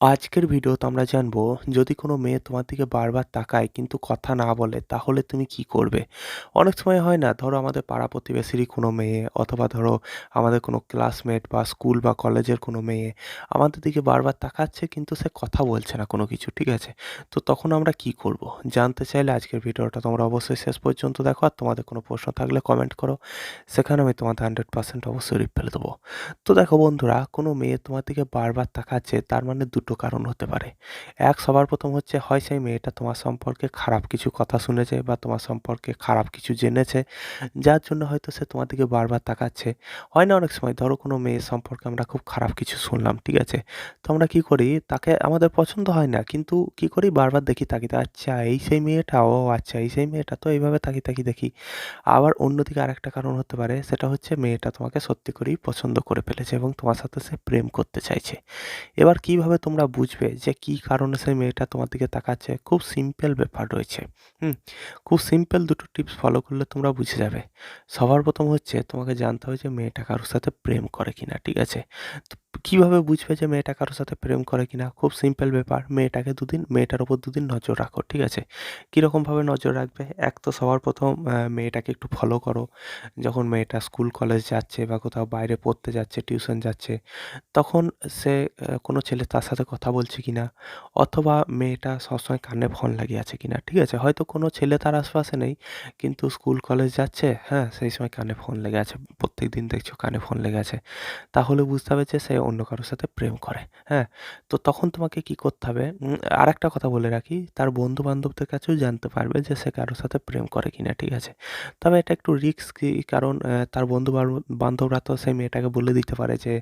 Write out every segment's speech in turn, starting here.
আজকের ভিডিওতে আমরা জানব যদি কোনো মেয়ে তোমার দিকে বারবার তাকায় কিন্তু কথা না বলে তাহলে তুমি কি করবে? অনেক সময় হয় না ধরো আমাদের পাড়া প্রতিবেশীরই কোনো মেয়ে অথবা ধরো আমাদের কোনো ক্লাসমেট বা স্কুল বা কলেজের কোনো মেয়ে আমাদের দিকে বারবার তাকাচ্ছে কিন্তু সে কথা বলছে না কোনো কিছু, ঠিক আছে? তো তখন আমরা কি করব? জানতে চাইলে আজকের ভিডিওটা তোমরা অবশ্যই শেষ পর্যন্ত দেখো আর তোমাদের কোনো প্রশ্ন থাকলে কমেন্ট করো। সেখানে আমি তোমাদের 100% অবশ্যই রিপ্লাই দেবো। তো দেখো বন্ধুরা কোনো মেয়ে তোমার দিকে বারবার তাকাচ্ছে তার মানে দুটো কারণ হতে পারে। এক, সবার প্রথম হচ্ছে, হয় সেই মেয়েটা তোমার সম্পর্কে খারাপ কিছু কথা শুনেছে বা তোমার সম্পর্কে খারাপ কিছু জেনেছে, যার জন্য হয়তো সে তোমার দিকে বারবার তাকাচ্ছে। হয় না অনেক সময়, ধরো কোনো মেয়ে সম্পর্কে আমরা খুব খারাপ কিছু শুনলাম, ঠিক আছে? তো আমরা কী করি, তাকে আমাদের পছন্দ হয় না, কিন্তু কী করি, বারবার দেখি তাকিয়ে আচ্ছা এই সেই মেয়েটা, ও আচ্ছা এই সেই মেয়েটা। তো এইভাবে তাকিয়ে তাকিয়ে দেখি। আবার অন্যদিকে আরেকটা কারণ হতে পারে, সেটা হচ্ছে, মেয়েটা তোমাকে সত্যি করেই পছন্দ করে ফেলেছে এবং তোমার সাথে সে প্রেম করতে চাইছে। এবার কীভাবে তোমরা বুঝবে যে কি কারণে সেই মেয়েটা তোমার দিকে তাকাচ্ছে। খুব সিম্পল ব্যাপার রয়েছে। হুম? খুব সিম্পল দুটো টিপস ফলো করলে তোমরা বুঝে যাবে। সবার প্রথম হচ্ছে তোমাকে জানতে হবে যে মেয়েটা কারোর সাথে প্রেম করে কিনা, ঠিক আছে? তো কীভাবে বুঝবে যে মেয়েটা কারোর সাথে প্রেম করে কিনা? খুব সিম্পল ব্যাপার। মেয়েটাকে দুদিন, মেয়েটার ওপর দুদিন নজর রাখো, ঠিক আছে? কীরকমভাবে নজর রাখবে? এক তো সবার প্রথম মেয়েটাকে একটু ফলো করো। যখন মেয়েটা স্কুল কলেজ যাচ্ছে বা কোথাও বাইরে পড়তে যাচ্ছে টিউশন যাচ্ছে, তখন সে কোনো ছেলে তার সাথে কথা বলছে কি না অথবা মেয়েটা সবসময় কানে ফোন লাগিয়ে আছে কি না ঠিক আছে? হয়তো কোনো ছেলে তার আশপাশে নেই, কিন্তু স্কুল কলেজ যাচ্ছে হ্যাঁ সেই সময় কানে ফোন লেগে আছে। প্রত্যেক দিন দেখছ কানে ফোন লেগে আছে। তাহলে বুঝতে হবে যে সে অন্য কারোর সাথে প্রেম করে হ্যাঁ? তো তখন তোমাকে কি করতে হবে? আর একটা কথা বলে রাখি, তার বন্ধু বান্ধবদের কাছেও জানতে পারবে যে সে কারোর সাথে প্রেম করে কিনা, ঠিক আছে? তবে এটা একটু রিস্কি কারণ তার বন্ধু বান্ধবরা তো সেই মেয়েটাকে বলে দিতে পারে যে,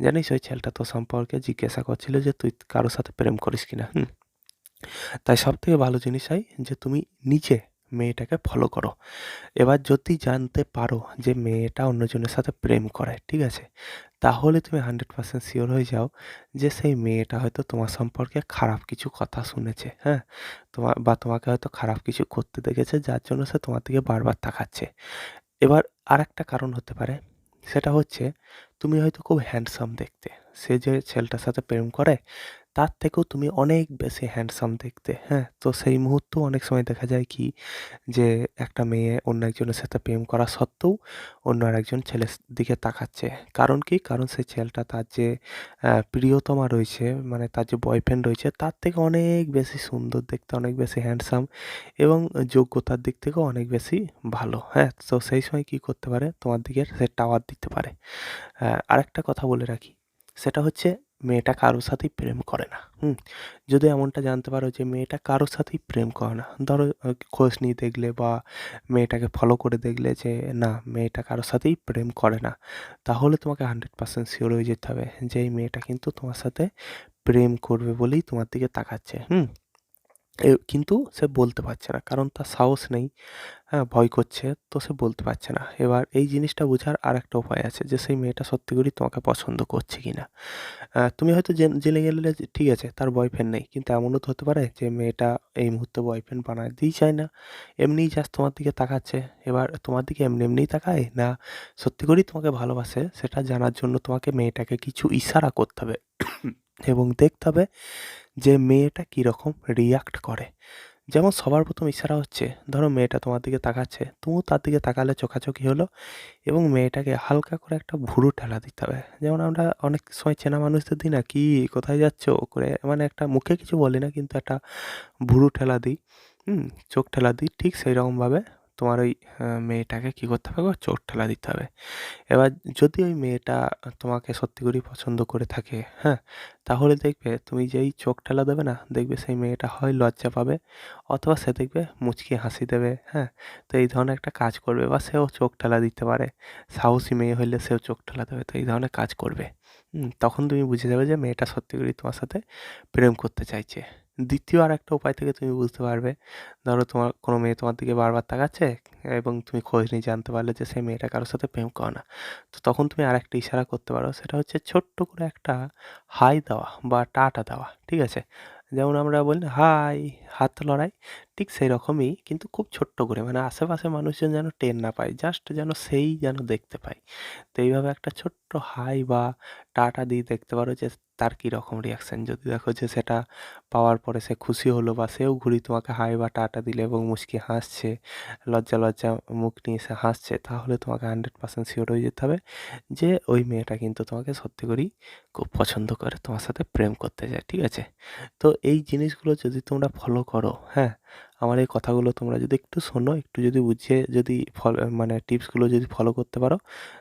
জানিস ওই ছেলেটা তোর সম্পর্কে জিজ্ঞাসা করছিল যে তুই কারোর সাথে প্রেম করিস কিনা? হুম। তাই সব থেকে ভালো জিনিস হয় যে তুমি নিজে মেয়েটাকে ফলো করো। এবার যদি জানতে পারো যে মেয়েটা অন্যজনের সাথে প্রেম করে, ঠিক আছে? তাহলে তুমি হান্ড্রেড পার্সেন্ট শিওর হয়ে যাও যে সেই মেয়েটা হয়তো তোমার সম্পর্কে খারাপ কিছু কথা শুনেছে হ্যাঁ? তোমার বা তোমাকে হয়তো খারাপ কিছু করতে দেখেছে, যার জন্য সে তোমার দিকে বারবার তাকাচ্ছে। এবার আর একটা কারণ হতে পারে, সেটা হচ্ছে তুমি হয়তো খুব হ্যান্ডসাম দেখতে। সে যে ছেলেটার সাথে প্রেম করে তার থেকেও তুমি অনেক বেশি হ্যান্ডসাম দেখতে হ্যাঁ? তো সেই মুহূর্তেও অনেক সময় দেখা যায় কি যে একটা মেয়ে অন্য একজনের সাথে প্রেম করা সত্ত্বেও অন্য আরেকজন ছেলের দিকে তাকাচ্ছে। কারণ কি? কারণ সেই ছেলেটা তার যে প্রিয়তমা রয়েছে মানে তার যে বয়ফ্রেন্ড রয়েছে, তার থেকে অনেক বেশি সুন্দর দেখতে, অনেক বেশি হ্যান্ডসাম এবং যোগ্যতার দিক থেকেও অনেক বেশি ভালো হ্যাঁ? তো সেই সময় কী করতে পারে? তোমার দিকে সে টাওয়ার দিতে পারে। আরেকটা কথা বলে রাখি। সেটা হচ্ছে মেয়েটা কারোর সাথেই প্রেম করে না, হুম? যদি এমনটা জানতে পারো যে মেয়েটা কারোর সাথেই প্রেম করে না, ধরো খোঁজ নিয়ে দেখলে বা মেয়েটাকে ফলো করে দেখলে যে না, মেয়েটা কারোর সাথেই প্রেম করে না, তাহলে তোমাকে হান্ড্রেড পার্সেন্ট শিওর হয়ে যেতে হবে যে এই মেয়েটা কিন্তু তোমার সাথে প্রেম করবে বলেই তোমার দিকে তাকাচ্ছে, হুম? কিন্তু সে বলতে পারছে না। কারণ তার সাহস নেই হ্যাঁ ভয় করছে, তো সে বলতে পারছে না। এবার এই জিনিসটা বোঝার আর একটা উপায় আছে যে, সেই মেয়েটা সত্যি করেই তোমাকে পছন্দ করছে কি না তুমি হয়তো জেনে গেলে ঠিক আছে, তার বয়ফ্রেন্ড নেই, কিন্তু এমনও তো হতে পারে যে, মেয়েটা এই মুহূর্তে বয়ফ্রেন্ড বানাতেই চায় না। এমনিই জাস্ট তোমার দিকে তাকাচ্ছে, এবার তোমার দিকে এমনি এমনিই তাকায় না সত্যি করেই তোমাকে ভালোবাসে, সেটা জানার জন্য তোমাকে মেয়েটাকে কিছু ইশারা করতে হবে। এবং দেখতে হবে যে মেয়েটা কীরকম রিয়াক্ট করে। যেমন সবার প্রথম ইশারা হচ্ছে, ধরো মেয়েটা তোমার দিকে তাকাচ্ছে। তুমিও তার দিকে তাকালে চোখাচোখি হলো এবং মেয়েটাকে হালকা করে একটা ভুরু ঠেলা দিতে হবে। যেমন আমরা অনেক সময় চেনা মানুষদের দিই না, কি, কোথায় যাচ্ছ? করে মানে একটা মুখে কিছু বলি না, কিন্তু একটা ভুরু ঠেলা দিই। হুম, চোখ ঠেলা দিই, ঠিক সেই রকমভাবে তোমার ওই মেয়েটাকে কী করতে হবে চোখ ঠেলা দিতে হবে। এবার যদি ওই মেয়েটা তোমাকে সত্যি করেই পছন্দ করে থাকে হ্যাঁ তাহলে দেখবে তুমি যেই চোখ ঠেলা দেবে না, দেখবে সেই মেয়েটা হয় লজ্জা পাবে, অথবা সে দেখবে মুচকি হাসি দেবে হ্যাঁ তো এই ধরনের একটা কাজ করবে বা সেও চোখ ঠেলা দিতে পারে। সাহসী মেয়ে হইলে সেও চোখ ঠেলা দেবে, তো এই ধরনের কাজ করবে। তখন তুমি বুঝে যাবে যে মেয়েটা সত্যি করেই তোমার সাথে প্রেম করতে চাইছে। দ্বিতীয় আর একটা উপায় থেকে তুমি বুঝতে পারবে। ধরো তোমার কোনো মেয়ে তোমার দিকে বারবার তাকাচ্ছে এবং তুমি খোঁজ নিয়ে জানতে পারলে যে সে মেয়েটা কারোর সাথে প্রেম করে না। তো তখন তুমি আর একটা ইশারা করতে পারো, সেটা হচ্ছে ছোট্ট করে একটা হাই দেওয়া বা টাটা দেওয়া, ঠিক আছে? যেমন আমরা বলি, হাই, হাত লড়াই। ঠিক সেই রকমই কিন্তু খুব ছোট্ট করে মানে আশেপাশে মানুষজন যেন টের না পায় জাস্ট যেন সেই যেন দেখতে পায়। তো এইভাবে একটা ছোট্ট হাই বা টাটা দিয়ে দেখতে পারো যে তার কীরকম রিয়াকশান যদি দেখো যে সেটা পাওয়ার পরে সে খুশি হলো বা সেও ঘুরি তোমাকে হাই বা টাটা দিলে এবং মুচকি হাসছে, লজ্জা লজ্জা মুখ নিয়ে সে হাসছে, তাহলে তোমাকে হান্ড্রেড পার্সেন্ট শিওর হয়ে যেতে হবে যে ওই মেয়েটা কিন্তু তোমাকে সত্যি করেই খুব পছন্দ করে, তোমার সাথে প্রেম করতে চায় ঠিক আছে? তো এই জিনিসগুলো যদি তোমরা ফলো করো হ্যাঁ আমার এই কথাগুলো তোমরা যদি একটু শোনো, একটু যদি বুঝিয়ে যদি ফলো মানে টিপসগুলো যদি ফলো করতে পারো,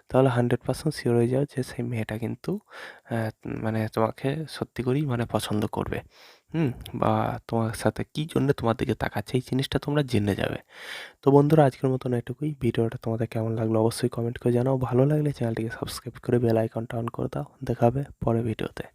তাহলে হান্ড্রেড পার্সেন্ট শিওর হয়ে যাও যে সেই মেয়েটা কিন্তু মানে তোমাকে সত্যি করেই মানে পছন্দ করবে। হুম, বা তোমার সাথে কী জন্যে তোমার দিকে তাকাচ্ছে এই জিনিসটা তোমরা জেনে যাবে। তো বন্ধুরা, আজকের মতন এটুকুই। ভিডিওটা তোমাদের কেমন লাগল অবশ্যই কমেন্ট করে জানাও। ভালো লাগলে চ্যানেলটিকে সাবস্ক্রাইব করে বেল আইকনটা অন করে দাও। দেখা হবে পরের ভিডিওতে।